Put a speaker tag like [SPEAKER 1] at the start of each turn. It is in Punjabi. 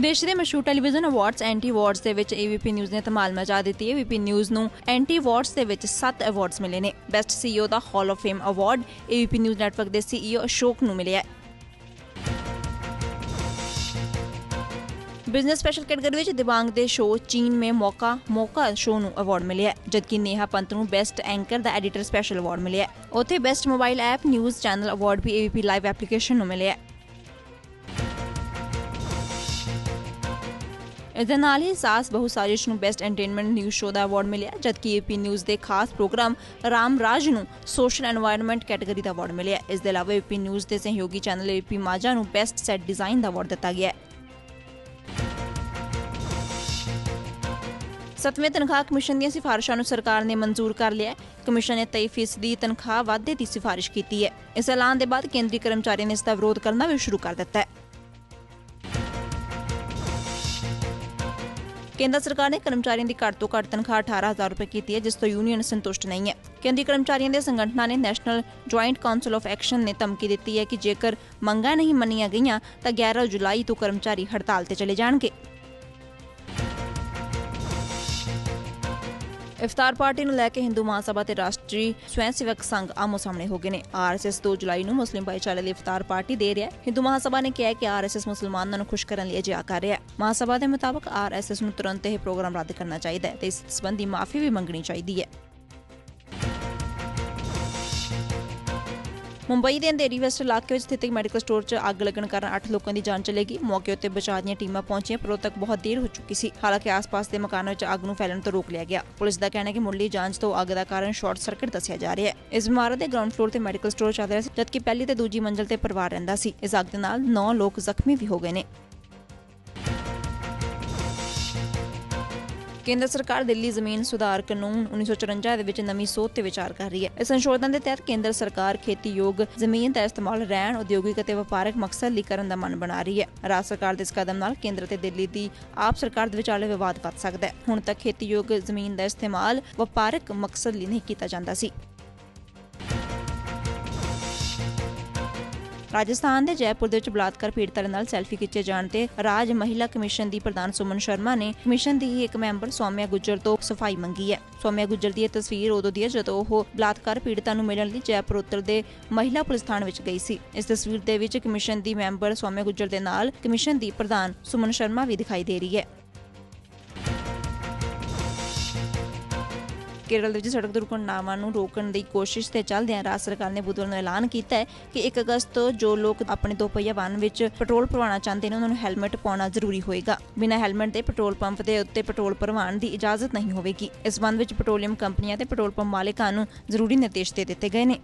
[SPEAKER 1] ਦੇਸ਼ ਦੇ ਮਸ਼ਹੂਰ ਟੈਲੀਵਿਜ਼ਨ ਅਵਾਰਡਸ ਐਂਟੀ ਅਵਾਰਡਸ ਦੇ ਵਿੱਚ AVP ਨਿਊਜ਼ ਨੇ ਧਮਾਲ ਮਚਾ ਦਿੱਤੀ। ਹੈ AVP ਨਿਊਜ਼ ਨੂੰ ਐਂਟੀ ਅਵਾਰਡਸ ਦੇ ਵਿੱਚ 7 ਅਵਾਰਡਸ ਮਿਲੇ ਨੇ। Best CEO the hall of fame award AVP news network ਦੇ CEO ਅਸ਼ੋਕ ਨੂੰ ਮਿਲਿਆ ਹੈ। ਬਿਜ਼ਨਸ ਸਪੈਸ਼ਲ ਕੈਟਾਗਰੀ ਵਿੱਚ ਦਿਬਾਂਗ ਦੇ ਸ਼ੋਅ ਚੀਨ ਮੇ ਮੌਕਾ ਮੌਕਾ ਸ਼ੋਅ ਨੂੰ ਅਵਾਰਡ ਮਿਲਿਆ ਜਦਕਿ ਨੇਹਾ ਪੰਤ ਨੂੰ ਬੈਸਟ ਐਂਕਰ ਦਾ ਐਡੀਟਰ ਸਪੈਸ਼ਲ ਅਵਾਰਡ ਮਿਲਿਆ ਉੱਥੇ best mobile app news channel award ਵੀ AVP ਲਾਈਵ ਐਪਲੀਕੇਸ਼ਨ ਨੂੰ ਮਿਲਿਆ ਇਸ ਨਾਲ ਹੀ ਸਾਸ ਬਹੁ ਸਾਜ਼ਿਸ਼ ਨੂੰ ਬੈਸਟ ਐਂਟਰਟੇਨਮੈਂਟ ਨਿਊਜ਼ ਸ਼ੋਅ ਦਾ ਅਵਾਰਡ ਮਿਲਿਆ, ਜਦਕਿ ਏਪੀ ਨਿਊਜ਼ ਦੇ ਖਾਸ ਪ੍ਰੋਗਰਾਮ ਰਾਮ ਰਾਜ ਨੂੰ ਸੋਸ਼ਲ এনवायरमेंट ਕੈਟਾਗਰੀ ਦਾ ਅਵਾਰਡ ਮਿਲਿਆ। ਇਸ ਦੇ ਇਲਾਵਾ ਏਪੀ ਨਿਊਜ਼ ਦੇ ਸਹਿਯੋਗੀ ਚੈਨਲ ਏਪੀ ਮਾਜਾ ਨੂੰ ਬੈਸਟ ਸੈੱਟ ਡਿਜ਼ਾਈਨ ਦਾ ਅਵਾਰਡ ਦਿੱਤਾ ਗਿਆ। ਸਤਵੇਂ ਤਨਖਾਹ ਕਮਿਸ਼ਨ ਦੀਆਂ ਸਿਫਾਰਿਸ਼ਾਂ ਨੂੰ ਸਰਕਾਰ ਨੇ ਮਨਜ਼ੂਰ ਕਰ ਲਿਆ ਕਮਿਸ਼ਨ ਨੇ 23% ਦੀ ਤਨਖਾਹ ਵਾਧੇ ਦੀ ਸਿਫਾਰਿਸ਼ ਕੀਤੀ ਹੈ। ਇਸ ਐਲਾਨ ਦੇ ਬਾਅਦ ਕੇਂਦਰੀ ਕਰਮਚਾਰੀਆਂ ਨੇ ਇਸ ਦਾ ਵਿਰੋਧ ਕਰਨਾ ਵੀ ਸ਼ੁਰੂ ਕਰ ਦਿੱਤਾ ਹੈ। ਕੇਂਦਰ ਸਰਕਾਰ ਨੇ ਕਰਮਚਾਰੀਆਂ ਦੀ ਘੱਟ ਤੋਂ ਘੱਟ ਤਨਖਾਹ 18000 ਰੁਪਏ ਕੀਤੀ ਹੈ, ਜਿਸ ਤੋਂ ਯੂਨੀਅਨ ਸੰਤੁਸ਼ਟ ਨਹੀਂ ਹੈ। ਕੇਂਦਰੀ ਕਰਮਚਾਰੀਆਂ ਦੇ ਸੰਗਠਨਾਂ ਨੇ national joint council of action ਨੇ ਧਮਕੀ ਦਿੱਤੀ ਹੈ ਕਿ ਜੇਕਰ ਮੰਗਾਂ ਨਹੀਂ ਮੰਨੀਆਂ ਗਈਆਂ, ਤਾਂ 11 ਜੁਲਾਈ ਤੋਂ ਕਰਮਚਾਰੀ ਹੜਤਾਲ ਤੇ ਚਲੇ ਜਾਣਗੇ। ਇਫਤਾਰ ਪਾਰਟੀ ਨੂੰ ਲੈ ਕੇ ਹਿੰਦੂ ਮਹਾਸਭਾ ਤੇ ਰਾਸ਼ਟਰੀ ਸਵੈਂ ਸੇਵਕ ਸੰਘ ਆਮੋ ਸਾਹਮਣੇ ਹੋ ਗਏ ਨੇ। ਆਰਐਸਐਸ 2 ਜੁਲਾਈ ਨੂੰ ਮੁਸਲਿਮ ਭਾਈਚਾਰੇ ਲਈ ਇਫਤਾਰ ਪਾਰਟੀ ਦੇ ਰਿਹਾ ਹੈ। ਹਿੰਦੂ ਮਹਾਸਭਾ ਨੇ ਕਿਹਾ ਹੈ ਕਿ ਆਰਐਸਐਸ ਮੁਸਲਮਾਨਾਂ ਨੂੰ ਖੁਸ਼ ਕਰਨ ਲਈ ਅਜਿਹਾ ਕਰ ਰਿਹਾ ਹੈ। ਮਹਾਸਭਾ ਦੇ ਮੁਤਾਬਕ ਆਰਐਸਐਸ ਨੂੰ ਤੁਰੰਤ ਇਹ ਪ੍ਰੋਗਰਾਮ ਰੱਦ ਕਰਨਾ ਚਾਹੀਦਾ ਹੈ ਤੇ ਇਸ ਸੰਬੰਧੀ ਮਾਫੀ ਵੀ ਮੰਗਣੀ ਚਾਹੀਦੀ ਹੈ। ਮੁੰਬਈ ਦੇ ਅੰਧੇਰੀ ਵੈਸਟ ਇਲਾਕੇ ਵਿੱਚ ਸਥਿਤ ਇੱਕ ਮੈਡੀਕਲ ਸਟੋਰ 'ਚ ਅੱਗ ਲੱਗਣ ਕਾਰਨ 8 ਲੋਕਾਂ ਦੀ ਜਾਨ ਚਲੇਗੀ ਮੌਕੇ ਉੱਤੇ ਬਚਾਅ ਦੀਆਂ ਟੀਮਾਂ ਪਹੁੰਚੀਆਂ, ਪਰ ਉਦੋਂ ਤੱਕ ਬਹੁਤ ਦੇਰ ਹੋ ਚੁੱਕੀ ਸੀ। ਹਾਲਾਂਕਿ ਆਸ-ਪਾਸ ਦੇ ਮਕਾਨਾਂ ਵਿੱਚ ਅੱਗ ਨੂੰ ਫੈਲਣ ਤੋਂ ਰੋਕ ਲਿਆ ਗਿਆ। ਪੁਲਿਸ ਦਾ ਕਹਿਣਾ ਹੈ ਕਿ ਮੁੱਢਲੀ ਜਾਂਚ ਤੋਂ ਅੱਗ ਦਾ ਕਾਰਨ ਸ਼ਾਰਟ ਸਰਕਟ ਦੱਸਿਆ ਜਾ ਰਿਹਾ ਹੈ। ਇਸ ਇਮਾਰਤ ਦੇ ਗਰਾਊਂਡ ਫਲੋਰ ਤੇ ਮੈਡੀਕਲ ਸਟੋਰ ਚੱਲ ਰਿਹਾ ਸੀ, ਜਦਕਿ ਪਹਿਲੀ ਤੇ ਦੂਜੀ ਮੰਜ਼ਲ ਤੇ ਪਰਿਵਾਰ ਰਹਿੰਦਾ ਸੀ। ਇਸ ਅੱਗ ਦੇ ਨਾਲ 9 ਲੋਕ ਜ਼ਖਮੀ ਵੀ ਹੋ ਗਏ ਨੇ। ਕੇਂਦਰ ਸਰਕਾਰ ਦਿੱਲੀ ਜ਼ਮੀਨ ਸੁਧਾਰ ਕਾਨੂੰਨ 1954 ਦੇ ਵਿੱਚ ਨਵੀਂ ਸੋਧ ਤੇ ਵਿਚਾਰ ਕਰ ਰਹੀ ਹੈ। ਇਸ ਸੰਸ਼ੋਧਨ ਦੇ ਤਹਿਤ ਕੇਂਦਰ ਸਰਕਾਰ ਖੇਤੀਯੋਗ ਜ਼ਮੀਨ ਦਾ ਇਸਤੇਮਾਲ ਰਹਿਣ, ਉਦਯੋਗਿਕ ਅਤੇ ਵਪਾਰਕ ਮਕਸਦ ਲਈ ਕਰਨ ਦਾ ਮਨ ਬਣਾ ਰਹੀ ਹੈ। ਰਾਜ ਸਰਕਾਰ ਦੇ ਇਸ ਕਦਮ ਨਾਲ ਕੇਂਦਰ ਤੇ ਦਿੱਲੀ ਦੀ ਆਪ ਸਰਕਾਰ ਦੇ ਵਿਚਾਲੇ ਵਿਵਾਦ ਵੱਧ ਸਕਦਾ ਹੈ। ਹੁਣ ਤੱਕ ਖੇਤੀਯੋਗ ਜ਼ਮੀਨ ਦਾ ਇਸਤੇਮਾਲ ਵਪਾਰਕ ਮਕਸਦ ਲਈ ਨਹੀਂ ਕੀਤਾ ਜਾਂਦਾ ਸੀ। ਰਾਜਸਥਾਨ ਦੇ ਜੈਪੁਰ ਦੇ ਵਿੱਚ ਬਲਾਤਕਾਰ ਪੀੜਤਾਂ ਦੇ ਨਾਲ ਸੈਲਫੀ ਖਿੱਚੇ ਜਾਣ ਤੇ ਰਾਜ ਮਹਿਲਾ ਕਮਿਸ਼ਨ ਦੀ ਪ੍ਰਧਾਨ ਸੁਮਨ ਸ਼ਰਮਾ ਨੇ ਕਮਿਸ਼ਨ ਦੀ ਹੀ ਇੱਕ ਮੈਂਬਰ ਸੌਮਿਆ ਗੁੱਜਰ ਤੋਂ ਸਫ਼ਾਈ ਮੰਗੀ ਹੈ। ਸੌਮਿਆ ਗੁੱਜਰ ਦੀ ਇਹ ਤਸਵੀਰ ਉਦੋਂ ਦੀ ਹੈ ਜਦੋਂ ਉਹ ਬਲਾਤਕਾਰ ਪੀੜਤਾਂ ਨੂੰ ਮਿਲਣ ਲਈ ਜੈਪੁਰ ਉੱਤਰ ਦੇ ਮਹਿਲਾ ਪੁਲਿਸ ਥਾਣੇ ਵਿੱਚ ਗਈ ਸੀ। ਇਸ ਤਸਵੀਰ ਦੇ ਵਿੱਚ ਕਮਿਸ਼ਨ ਦੀ ਮੈਂਬਰ ਸੌਮਿਆ ਗੁੱਜਰ ਦੇ ਨਾਲ ਕਮਿਸ਼ਨ ਦੀ ਪ੍ਰਧਾਨ ਸੁਮਨ ਸ਼ਰਮਾ ਵੀ ਦਿਖਾਈ ਦੇ ਰਹੀ ਹੈ। ਕੇਰਲ ਦੇ ਵਿੱਚ ਸੜਕ ਦੁਰਘਟਨਾਵਾਂ ਨੂੰ ਰੋਕਣ ਦੀ ਕੋਸ਼ਿਸ਼ ਤੇ ਚੱਲਦਿਆਂ ਰਾਜ ਸਰਕਾਰ ਨੇ ਬੁੱਧਵਾਰ ਨੂੰ ਐਲਾਨ ਕੀਤਾ ਹੈ ਕਿ 1 ਅਗਸਤ ਤੋਂ ਜੋ ਲੋਕ ਆਪਣੇ ਦੋਪਹੀਆ ਵਾਹਨ ਵਿੱਚ ਪੈਟਰੋਲ ਭਰਵਾਉਣਾ ਚਾਹੁੰਦੇ ਨੇ, ਉਹਨਾਂ ਨੂੰ ਹੈਲਮਟ ਪਾਉਣਾ ਜ਼ਰੂਰੀ ਹੋਏਗਾ। ਬਿਨਾਂ ਹੈਲਮਟ ਦੇ ਪੈਟਰੋਲ ਪੰਪ ਦੇ ਉੱਤੇ ਪੈਟਰੋਲ ਭਰਵਾਉਣ ਦੀ ਇਜਾਜ਼ਤ ਨਹੀਂ ਹੋਵੇਗੀ। ਇਸ ਸੰਬੰਧ ਵਿੱਚ ਪੈਟਰੋਲੀਅਮ ਕੰਪਨੀਆਂ ਤੇ ਪੈਟਰੋਲ ਪੰਪ ਮਾਲਕਾਂ ਨੂੰ ਜ਼ਰੂਰੀ ਨਿਰਦੇਸ਼ ਦੇ ਦਿੱਤੇ ਗਏ ਨੇ।